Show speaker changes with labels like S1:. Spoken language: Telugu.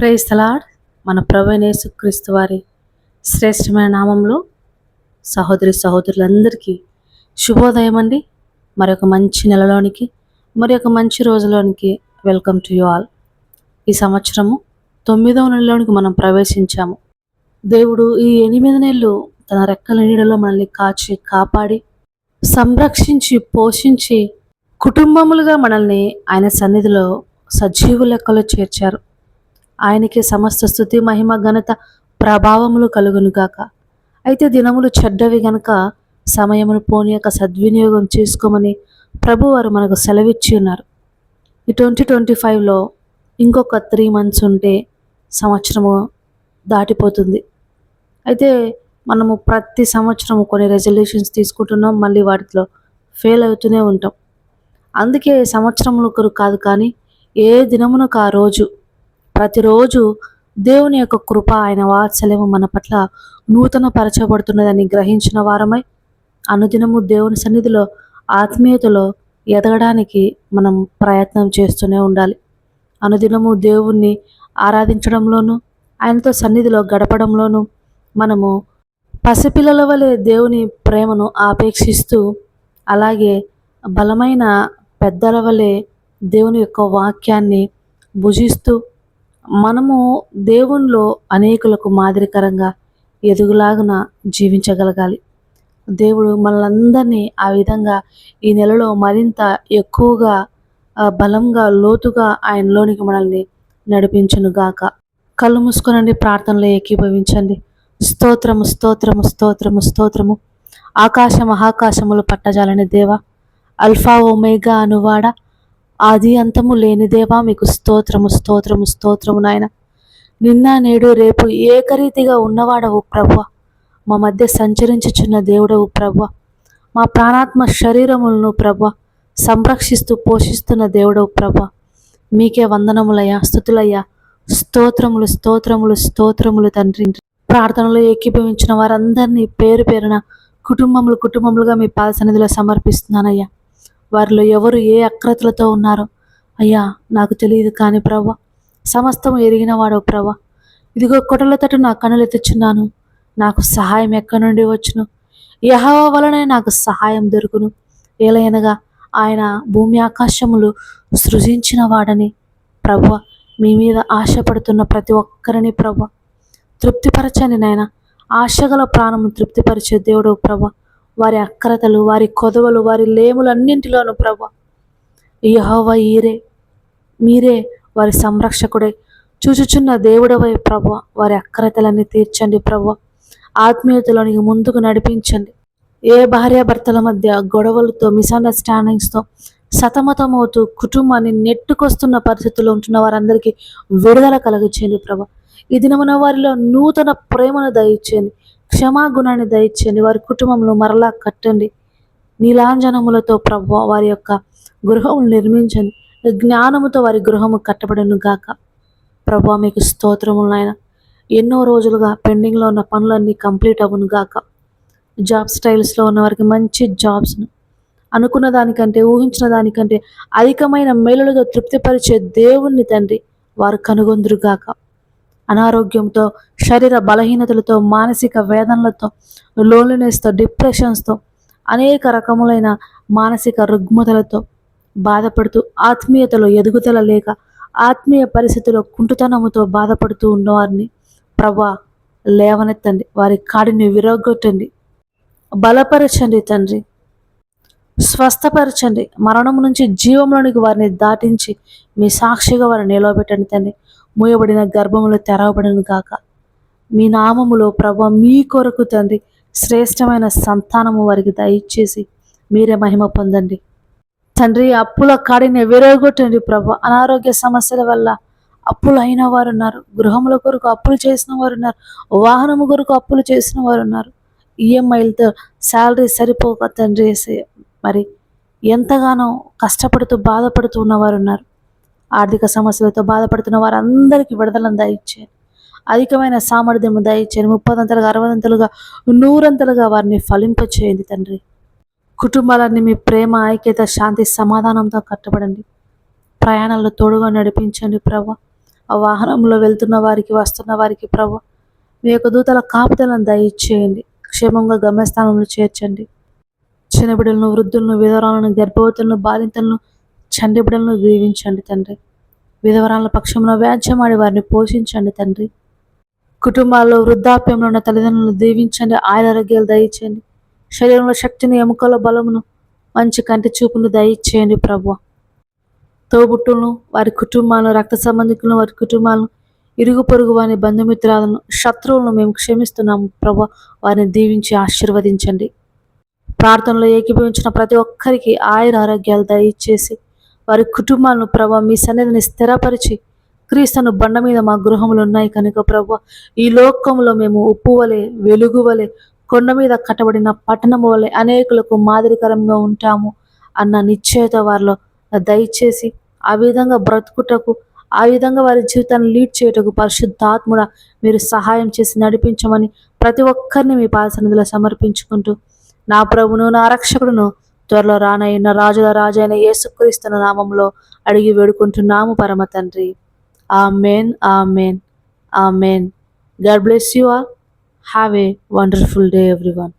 S1: ప్రైజ్ తలాడ్ మన ప్రవేణేశు క్రీస్తు వారి శ్రేష్టమైన నామంలో సహోదరి సహోదరులందరికీ శుభోదయం అండి. మరొక మంచి నెలలోనికి మరి ఒక మంచి రోజులోనికి వెల్కమ్ టు యు ఆల్ ఈ సంవత్సరము తొమ్మిదవ నెలలోనికి మనం ప్రవేశించాము. దేవుడు ఈ ఎనిమిది నెలలు తన రెక్కల నీడలో మనల్ని కాచి కాపాడి సంరక్షించి పోషించి కుటుంబములుగా మనల్ని ఆయన సన్నిధిలో సజీవు లెక్కలో చేర్చారు. ఆయనకి సమస్త స్థుతి మహిమ ఘనత ప్రభావములు కలుగును గాక. అయితే దినములు చెడ్డవి గనక సమయమును పోనీ యొక్క సద్వినియోగం చేసుకోమని ప్రభువారు మనకు సెలవిచ్చి ఉన్నారు. ఈ ట్వంటీ ట్వంటీ ఫైవ్లో ఇంకొక త్రీ మంత్స్ ఉంటే సంవత్సరము దాటిపోతుంది. అయితే మనము ప్రతి సంవత్సరము కొన్ని రెజల్యూషన్స్ తీసుకుంటున్నాం మళ్ళీ వాటిలో ఫెయిల్ అవుతూనే ఉంటాం. అందుకే సంవత్సరంలో ఒకరు కాదు కానీ ఏ దినమునకు ఆ రోజు ప్రతిరోజు దేవుని యొక్క కృప ఆయన వాత్సల్యము మన పట్ల నూతన పరచబడుతున్నదని గ్రహించిన వారమై అనుదినము దేవుని సన్నిధిలో ఆత్మీయతలో ఎదగడానికి మనం ప్రయత్నం చేస్తూనే ఉండాలి. అనుదినము దేవుణ్ణి ఆరాధించడంలోనూ ఆయనతో సన్నిధిలో గడపడంలోనూ మనము పసిపిల్లల వలె దేవుని ప్రేమను ఆపేక్షిస్తూ అలాగే బలమైన పెద్దల వలె దేవుని యొక్క వాక్యాన్ని భుజిస్తూ మనము దేవునిలో అనేకులకు మాదిరికరంగా ఎదుగులాగున జీవించగలగాలి. దేవుడు మనలందరినీ ఆ విధంగా ఈ నెలలో మరింత ఎక్కువగా బలంగా లోతుగా ఆయనలోనికి మనల్ని నడిపించునుగాక కళ్ళు మూసుకొనండి ప్రార్థనలో ఏకీభవించండి. స్తోత్రము స్తోత్రము స్తోత్రము స్తోత్రము. ఆకాశ మహాకాశములు పట్టజాలని దేవ. అల్ఫా ఒమేగా అనువాడ. ఆది అంతము లేనిదేవా మీకు స్తోత్రము స్తోత్రము స్తోత్రము నాయన. నిన్న నేడు రేపు ఏకరీతిగా ఉన్నవాడవు ప్రభు మా మధ్య సంచరించుచున్న దేవుడవు ప్రభు మా ప్రాణాత్మ శరీరములను ప్రభు సంరక్షిస్తూ పోషిస్తున్న దేవుడవు ప్రభు మీకే వందనములయ్యా స్థుతులయ్యా. స్తోత్రములు స్తోత్రములు స్తోత్రములు తండ్రి. ప్రార్థనలో ఏకీభవించిన వారందరినీ పేరు పేరున కుటుంబములు కుటుంబములుగా మీ పాద సన్నిధిలో సమర్పిస్తున్నానయ్యా. వారిలో ఎవరు ఏ అక్రతలతో ఉన్నారో. అయ్యా నాకు తెలియదు కానీ ప్రభా సమస్తం ఎరిగిన ప్రభా ఇదిగో కొటల తట్టు నా కనులు తెచ్చున్నాను. నాకు సహాయం ఎక్కడి నుండి వచ్చును? యహవ వలనే నాకు సహాయం దొరుకును. ఏలైనగా ఆయన భూమి ఆకాశములు సృజించిన వాడని ప్రభు మీ మీద ఆశపడుతున్న ప్రతి ఒక్కరిని ప్రభు తృప్తిపరచని నాయన. ఆశగల ప్రాణము తృప్తిపరిచే దేవుడు ప్రభ వారి అక్రతలు వారి కొదవలు వారి లేములన్నింటిలోనూ ప్రభు. యహోవ ఈరే మీరే వారి సంరక్షకుడై. చూచుచున్న దేవుడవై ప్రభు వారి అక్రతలన్నీ తీర్చండి ప్రభ. ఆత్మీయతలోనికి ముందుకు నడిపించండి. ఏ భార్యాభర్తల మధ్య గొడవలతో మిస్అండర్స్టాండింగ్స్తో సతమతమవుతూ కుటుంబాన్ని నెట్టుకొస్తున్న పరిస్థితుల్లో ఉంటున్న వారందరికీ విడుదల కలగచేయండి ప్రభ. ఈ దినమున వారిలో నూతన ప్రేమను దయచేయండి. క్షమాగుణాన్ని దయచేయండి. వారి కుటుంబంలో మరలా కట్టండి. నీలాంజనములతో ప్రభు వారి యొక్క గృహములు నిర్మించండి. జ్ఞానముతో వారి గృహము కట్టబడను గాక. ప్రభా మీకు స్తోత్రములు నాయన. ఎన్నో రోజులుగా పెండింగ్లో ఉన్న పనులన్నీ కంప్లీట్ అవ్వను గాక. జాబ్ స్టైల్స్లో ఉన్న వారికి మంచి జాబ్స్ను అనుకున్న దానికంటే ఊహించిన దానికంటే అధికమైన మేలులతో తృప్తిపరిచే దేవుణ్ణి తండ్రి వారు కనుగొందురుగాక అనారోగ్యంతో శరీర బలహీనతలతో మానసిక వేదనలతో లోన్లీనెస్తో డిప్రెషన్స్తో అనేక రకములైన మానసిక రుగ్మతలతో బాధపడుతూ ఆత్మీయతలో ఎదుగుదల లేక ఆత్మీయ పరిస్థితిలో కుంటుతనముతో బాధపడుతూ ఉన్నవారిని ప్రభా లేవనెత్తండి. వారి కాడిని విరగొట్టండి బలపరచండి తండ్రి. స్వస్థపరచండి. మరణం నుంచి జీవంలోనికి వారిని దాటించి మీ సాక్షిగా వారిని నిలవబెట్టండి తండ్రి. మూయబడిన గర్భములు తెరవబడిన కాక మీ నామములో ప్రభ మీ కొరకు తండ్రి శ్రేష్టమైన సంతానము వారికి దయచేసి మీరే మహిమ పొందండి. తండ్రి అప్పుల కాడిని విరగొట్టండి ప్రభ. అనారోగ్య సమస్యల వల్ల అప్పులు అయిన వారు ఉన్నారు గృహముల కొరకు అప్పులు చేసిన వారు ఉన్నారు వాహనము కొరకు అప్పులు చేసిన వారు ఉన్నారు ఈఎంఐలతో శాలరీ సరిపోక తండ్రి మరి ఎంతగానో కష్టపడుతూ బాధపడుతూ ఉన్నవారు ఉన్నారు ఆర్థిక సమస్యలతో బాధపడుతున్న వారందరికీ విడుదలను దయచేయండి. అధికమైన సామర్థ్యము దయచేయండి ముప్పదంతలుగా అరవదంతలుగా నూరంతలుగా వారిని ఫలింపచేయండి తండ్రి. కుటుంబాలన్నీ మీ ప్రేమ ఐక్యత శాంతి సమాధానంతో కట్టబడండి. ప్రయాణాల్లో తోడుగా నడిపించండి ప్రభ. ఆ వాహనంలో వెళ్తున్న వారికి వస్తున్న వారికి ప్రభు మీ యొక్క దూతల కాపుదలను దయచేయండి. క్షేమంగా గమ్యస్థానంలో చేర్చండి. చిన్న బిడ్డలను వృద్ధులను విధవరాలను గర్భవతులను బాలింతలను చండి బిడ్డలను దీవించండి తండ్రి. విధవరాల పక్షంలో వ్యాజ్యమాడి వారిని పోషించండి తండ్రి. కుటుంబాల్లో వృద్ధాప్యంలో ఉన్న తల్లిదండ్రులను దీవించండి ఆరోగ్యాలు దయచేయండి. శరీరంలో శక్తిని ఎముకల బలమును మంచి కంటి చూపును దయచేయండి ప్రభు తోబుట్టులను వారి కుటుంబాలను రక్త సంబంధికులను వారి కుటుంబాలను ఇరుగు పొరుగు వారి బంధుమిత్రాలను శత్రువులను మేము క్షమిస్తున్నాము ప్రభు వారిని దీవించి ఆశీర్వదించండి. ప్రార్థనలో ఏకీభవించిన ప్రతి ఒక్కరికి ఆయుర ఆరోగ్యాలు దయచేసి వారి కుటుంబాలను ప్రభావ మీ సన్నిధిని స్థిరపరిచి క్రీస్తును బండ మీద మా గృహములు ఉన్నాయి కనుక ప్రభు. ఈ లోకంలో మేము ఉప్పు వలె వెలుగు వలె కొండ మీద కట్టబడిన పట్టణము వలె అనేకులకు మాదిరికరంగా ఉంటాము అన్న నిశ్చయత వారిలో దయచేసి ఆ విధంగా బ్రతుకుటకు ఆ విధంగా వారి జీవితాన్ని లీడ్ చేయుటకు పరిశుద్ధాత్ముడ మీరు సహాయం చేసి నడిపించమని ప్రతి ఒక్కరిని మీ పాదసన్నిధిలో సమర్పించుకుంటూ నా ప్రభును నా రక్షకుడును త్వరలో రానయ్యున్న రాజుల రాజైన యేసుక్రీస్తున్న నామంలో అడిగి వేడుకుంటున్నాము పరమ తండ్రి. Amen. Amen. Amen. God bless you all. Have a wonderful day, everyone.